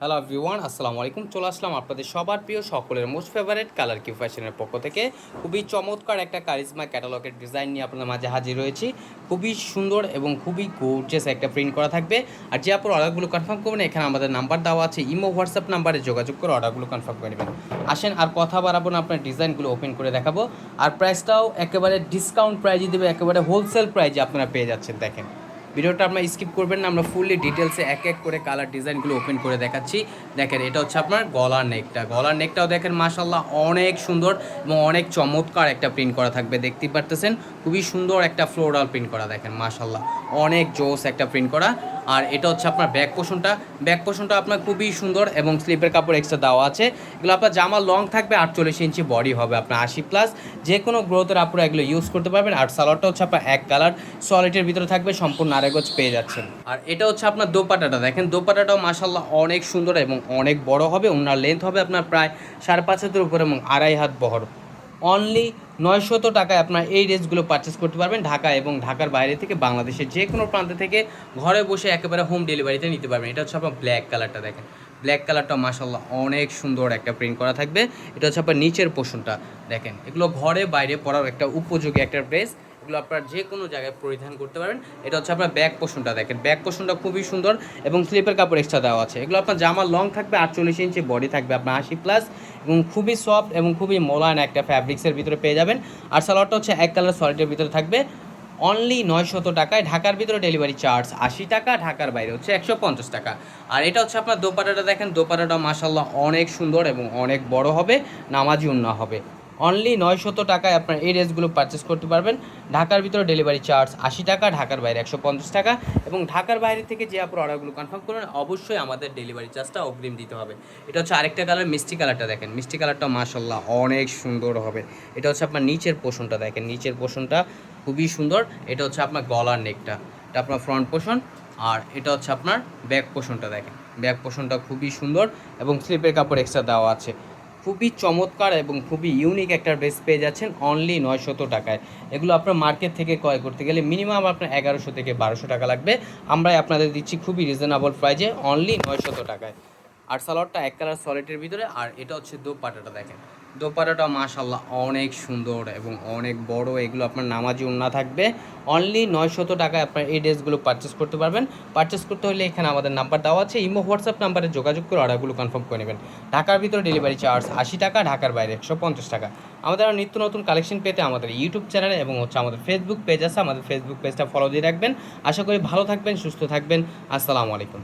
Hello everyone আসসালামু আলাইকুম। চলে আসলাম আপনাদের সবার প্রিয় সকলের মোস্ট ফেভারিট কালার কিউ ফ্যাশনের পক্ষ থেকে। খুবই চমৎকার একটা কারিজমা ক্যাটালগের ডিজাইন নিয়ে আপনাদের মাঝে হাজির রয়েছি। খুবই সুন্দর এবং খুবই গোর্জেস একটা প্রিন্ট করা থাকবে। আর যে আপনার অর্ডারগুলো কনফার্ম করবেন, এখানে আমাদের নাম্বার দেওয়া আছে। ইমো হোয়াটসঅ্যাপ নাম্বারে যোগাযোগ করে অর্ডারগুলো কনফার্ম করে নেবেন। আসেন, আর কথা বাড়াবো না, আপনার ডিজাইনগুলো ওপেন করে দেখাবো। আর প্রাইসটাও একেবারে ডিসকাউন্ট প্রাইজে দেবে, একেবারে হোলসেল প্রাইজে আপনারা পেয়ে যাচ্ছেন, দেখেন। ভিডিওটা আপনার স্কিপ করবেন না, আমরা ফুললি ডিটেলসে এক এক করে কালার ডিজাইনগুলো ওপেন করে দেখাচ্ছি। দেখেন, এটা হচ্ছে আপনার গলার নেকটা গলার নেকটাও দেখেন মাসাল্লাহ অনেক সুন্দর এবং অনেক চমৎকার একটা প্রিন্ট করা থাকবে, দেখতেই পারতেছেন। খুবই সুন্দর একটা ফ্লোরাল প্রিন্ট করা, দেখেন মাসাল্লাহ অনেক জোস একটা প্রিন্ট করা। আর এটা হচ্ছে আপনার ব্যাক পোষণটা। ব্যাক পোষণটা আপনার খুবই সুন্দর এবং স্লিপের কাপড় এক্সট্রা দেওয়া আছে। এগুলো আপনার জামা লং থাকবে, আটচল্লিশ ইঞ্চি বডি হবে আপনার আশি প্লাস যে কোনো গ্রোথের আপনারা এগুলো ইউজ করতে পারবেন। আর সালোয়ারটা হচ্ছে আপনার এক কালার সলিটের ভিতরে থাকবে, সম্পূর্ণ আরেকজ পেয়ে যাচ্ছেন। আর এটা হচ্ছে আপনার দোপাটাটা দেখেন দোপাটাটাও মাসাল্লাহ অনেক সুন্দর এবং অনেক বড় হবে, ওনার লেন্থ হবে আপনার প্রায় সাড়ে পাঁচ হাতের উপরে এবং আড়াই হাত বহর। অনলি নয়শত টাকায় আপনার এই ড্রেসগুলো পারচেস করতে পারবেন ঢাকা এবং ঢাকার বাইরে থেকে বাংলাদেশের যে কোনো প্রান্ত থেকে ঘরে বসে একেবারে হোম ডেলিভারিতে নিতে পারবেন। এটা হচ্ছে আপনার ব্ল্যাক কালারটা দেখেন। ব্ল্যাক কালারটা মাসাল্লাহ অনেক সুন্দর একটা প্রিন্ট করা থাকবে। এটা হচ্ছে আপনার নিচের পোষণটা দেখেন, এগুলো ঘরে বাইরে পরার একটা উপযোগী একটা ড্রেস এগুলো আপনার যে কোনো জায়গায় পরিধান করতে পারবেন। এটা হচ্ছে আপনার ব্যাক পোষণটা দেখেন। ব্যাক পোষণটা খুবই সুন্দর এবং স্লিপের কাপড় এক্সট্রা দেওয়া আছে। এগুলো আপনার জামা লং থাকবে, আটচল্লিশ ইঞ্চি বডি থাকবে আপনার আশি প্লাস এবং খুবই সফট এবং খুবই মোলায়ন একটা ফ্যাব্রিক্সের ভিতরে পেয়ে যাবেন। আর সালোয়ারটা হচ্ছে এক কালার সলিডের ভিতরে থাকবে। অনলি নয়শত টাকায় ঢাকার ভিতরে ডেলিভারি চার্জ আশি টাকা, ঢাকার বাইরে হচ্ছে একশো পঞ্চাশ টাকা। আর এটা হচ্ছে আপনার দোপাটাটা দেখেন। দোপাটাটা মাসাল্লাহ অনেক সুন্দর এবং অনেক বড় হবে, নামাজি উন্না হবে। অনলি নয়শত টাকায় আপনার এই ড্রেসগুলো পারচেস করতে পারবেন। ঢাকার ভিতরে ডেলিভারি চার্জ আশি টাকা, ঢাকার বাইরে একশো পঞ্চাশ টাকা এবং ঢাকার বাইরে থেকে যে আপনার অর্ডারগুলো কনফার্ম করবেন, অবশ্যই আমাদের ডেলিভারি চার্জটা অগ্রিম দিতে হবে। এটা হচ্ছে আরেকটা কালার মিষ্টি কালারটা দেখেন। মিষ্টি কালারটা মাসাল্লাহ অনেক সুন্দর হবে। এটা হচ্ছে আপনার নিচের পোষণটা দেখেন। নিচের পোষণটা খুবই সুন্দর। এটা হচ্ছে আপনার গলার নেকটা এটা আপনার ফ্রন্ট পোষণ আর এটা হচ্ছে আপনার ব্যাক পোষণটা দেখেন। ব্যাক পোষণটা খুবই সুন্দর এবং স্লিপের কাপড় এক্সট্রা দেওয়া আছে। খুবই চমৎকার এবং খুবই ইউনিক একটা ড্রেস পেয়ে যাচ্ছেন অনলি নয়শত টাকায়। এগুলো আপনার মার্কেট থেকে ক্রয় করতে গেলে মিনিমাম আপনার এগারোশো থেকে বারোশো টাকা লাগবে। আমরাই আপনাদের দিচ্ছি খুবই রিজনেবল প্রাইজে অনলি নয়শত টাকায়। আর সালোয়ারটা এক কালার সলিটের ভিতরে, আর এটা হচ্ছে দোপাটাটা দেখেন। দোপাটাটা মাশাল্লাহ অনেক সুন্দর এবং অনেক বড়, এগুলো আপনার নামাজি উন্না থাকবে। অনলি নয়শত টাকায় আপনার এই ড্রেসগুলো পারচেস করতে পারবেন। পারচেস করতে হলে এখানে আমাদের নাম্বার দেওয়া আছে, ইমো হোয়াটসঅ্যাপ নাম্বারে যোগাযোগ করে অর্ডারগুলো কনফার্ম করে নেবেন। ঢাকার ভিতরে ডেলিভারি চার্জ আশি টাকা, ঢাকার বাইরে একশো পঞ্চাশ টাকা। আমাদের আরও নিত্য নতুন কালেকশন পেতে আমাদের ইউটিউব চ্যানেলে এবং হচ্ছে আমাদের ফেসবুক পেজ আছে, আমাদের ফেসবুক পেজটা ফলো দিয়ে রাখবেন। আশা করি ভালো থাকবেন, সুস্থ থাকবেন। আসসালামু আলাইকুম।